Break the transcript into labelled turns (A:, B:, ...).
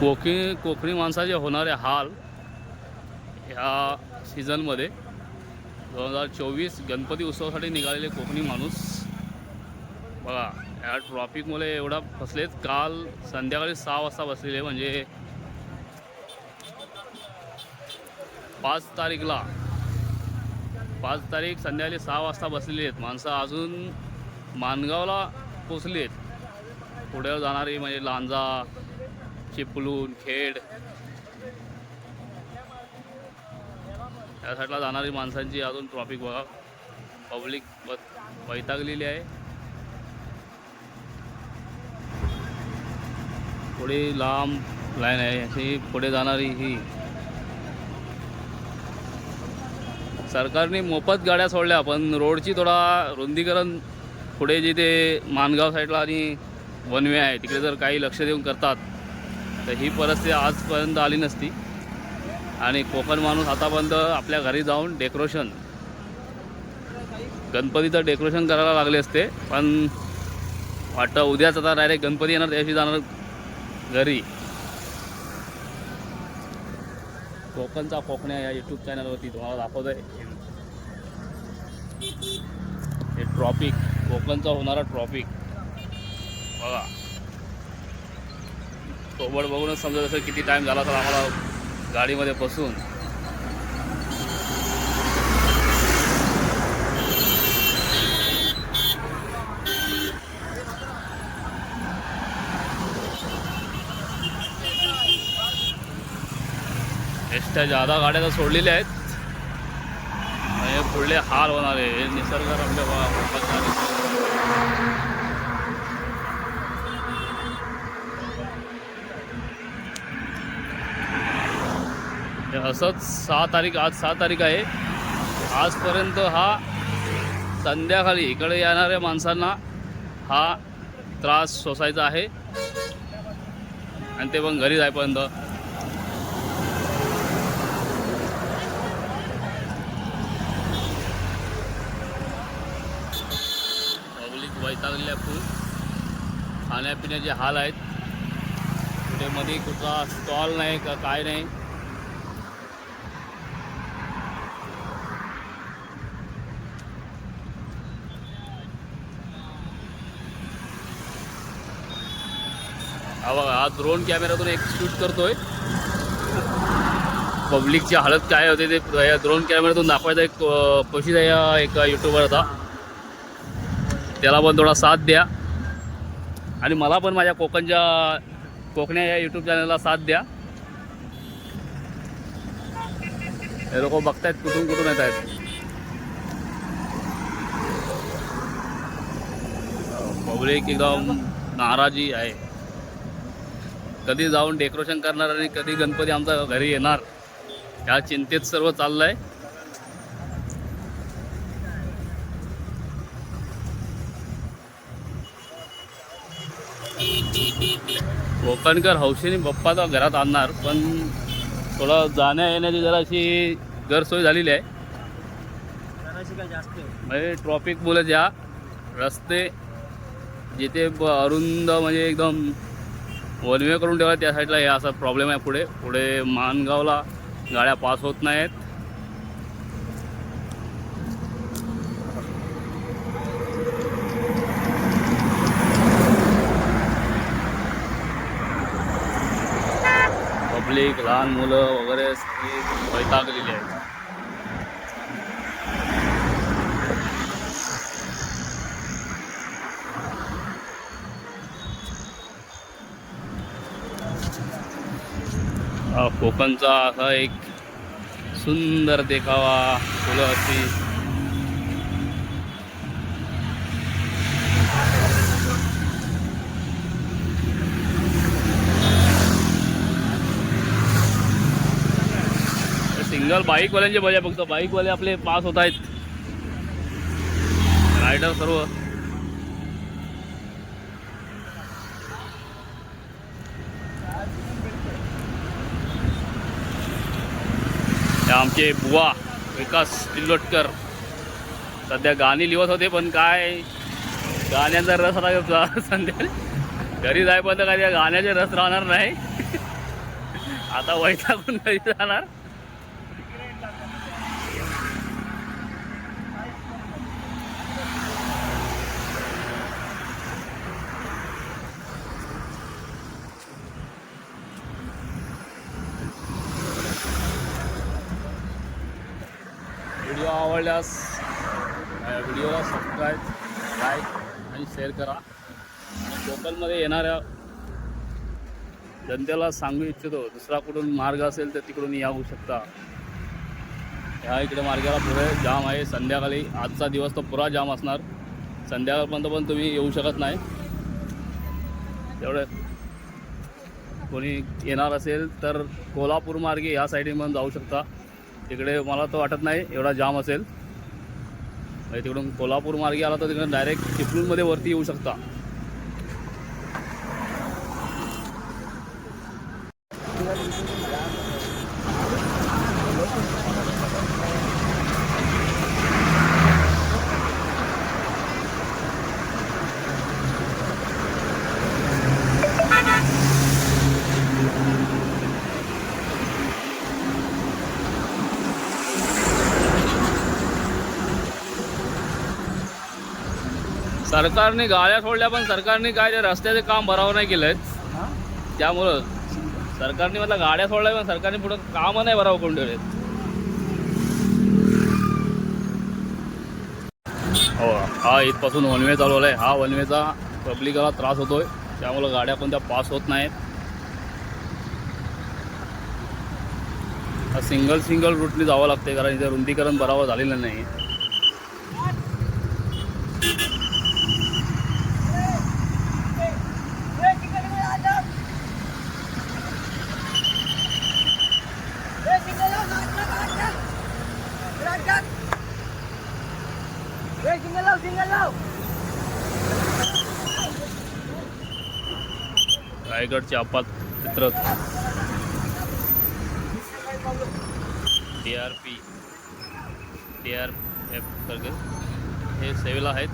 A: कोकणी कोकणी माणसाचे होणारे हाल ह्या सीझनमध्ये दोन हजार चोवीस गणपती उत्सवासाठी निघालेले कोकणी माणूस. बघा या ट्रॉफिकमुळे एवढा फसलेत. काल संध्याकाळी सहा वाजता बसलेले म्हणजे पाच तारीखला. पाच तारीख संध्याकाळी सहा वाजता बसलेली आहेत. माणसं अजून मानगावला पोचली आहेत पुढे जाणारी म्हणजे लांजा चिपलून खेड. या साईडला जाणारी माणसांची अजून ट्रॉफिक बघा. पब्लिक वैतागलेली आहे. पुढे लांब लाईन आहे. अशी पुढे जाणारी ही. सरकारने मोफत गाड्या सोडल्या पण रोडची थोडा रुंदीकरण पुढे जिथे मानगाव साईडला आणि वनवे आहे. तिकडे जर काही लक्ष देऊन करतात तर ही परिस्थिती आजपर्यंत आली नसती. आणि कोकण माणूस आतापर्यंत आपल्या घरी जाऊन डेकोरेशन गणपतीचं डेकोरेशन करायला लागले असते. पण वाटतं उद्याच आता डायरेक्ट गणपती येणार त्याशी जाणार घरी. कोकणचा कोकण्या या यूट्यूब चॅनलवरती तुम्हाला दाखवत आहे हे ट्रॉपिक कोकणचा होणारा ट्रॉपिक बघा. सोबत बघूनच समजा जसं किती टाईम झाला तर आम्हाला गाडीमध्ये बसून. एसट्या जादा गाड्या तर सोडलेल्या आहेत. आणि पुढले हार होणार आहे. हे निसर्गरम्य असंच सहा तारीख आज सहा तारीख आहे. आजपर्यंत हा संध्याकाळी इकडे येणाऱ्या माणसांना हा त्रास सोसायचा आहे. आणि ते पण घरी जायपर्यंत पब्लिक वैतागलेल्या खूप खाण्यापिण्याचे हाल आहेत. कुठे मध्ये कुठला स्टॉल नाही का काय नाही. हा बघा हा ड्रोन कॅमेऱ्यातून एक शूट करतोय. पब्लिकची हालत काय होते ते या ड्रोन कॅमेऱ्यातून दाखवायचा एक कोशिश या एका युट्यूबर होता. त्याला पण थोडा साथ द्या. आणि मला पण माझ्या कोकणच्या कोकण्या या यूट्यूब चॅनलला साथ द्या. हे लोक बघतायत कुठून कुठून येत आहेत पब्लिक एकदम नाराजी आहे. कधी जाऊन डेकोरेशन करणार आणि कधी गणपती आमच्या घरी येणार ह्या चिंतेत सर्व चाललंय. कोकणकर हौशीने बाप्पाचा घरात आणणार पण थोडं जाण्या येण्याची जराशी गैरसोय झालेली आहे. म्हणजे ट्रॉफिक मुळे ज्या रस्ते जिथे अरुंद म्हणजे एकदम वनवे करून ठेवला त्या साईडला. हे असा प्रॉब्लेम आहे पुढे. पुढे मानगावला गाड्या पास होत नाहीत. पब्लिक लहान मुलं वगैरे सगळी वैतागलेली आहेत कोकणचा असा एक सुंदर देखावा फुलं अशी सिंगल बाईकवाल्यांची मजा बघतो बाईकवाले आपले पास होत आहेत. रायडर सर्व. आमचे बुवा विकास तिल्लोटकर सध्या गाणी लिहत होते पण काय? गाण्यांचा रस आता संध्याकाळी घरी जायपर्यंत काय त्या गाण्याचे रस राहणार नाही. आता वैतागून घरी जाणार. आवडल्यास व्हिडिओला सबस्क्राईब लाईक आणि शेअर करा. आणि लोकलमध्ये येणाऱ्या जनतेला सांगू इच्छितो दुसरा कुठून मार्ग असेल तर तिकडून येऊ शकता. ह्या इकडे मार्गाला पुढे जाम आहे संध्याकाळी आजचा दिवस तो पुरा जाम असणार. संध्याकाळपर्यंत पण तुम्ही येऊ शकत नाही. तेवढं कोणी येणार असेल तर कोल्हापूर मार्गे या साईडने पण जाऊ शकता. तिकडे मला तर वाटत नाही एवढा जाम असेल. म्हणजे तिकडून कोल्हापूर मार्गे आला तर तिकडे डायरेक्ट चिपळूणमध्ये वरती येऊ शकता. सरकारने गाड्या सोडल्या पण सरकारने काय ते रस्त्याचे काम बरोबर नाही केलं त्यामुळं सरकारने म्हटलं गाड्या सोडल्या पण सरकारने पुढं कामं नाही बरोबर करून ठेवलेत. हो हा इथपासून वनवे चालवला आहे हा वनवेचा पब्लिकला त्रास होतोय. त्यामुळं गाड्या कोणत्या पास होत नाहीत. हा सिंगल सिंगल रूटने जावं लागते कारण इथे रुंदीकरण बरोबर झालेलं नाही. रायगडचे आपात चित्र T R P T R F करके. हे सेवेला आहेत.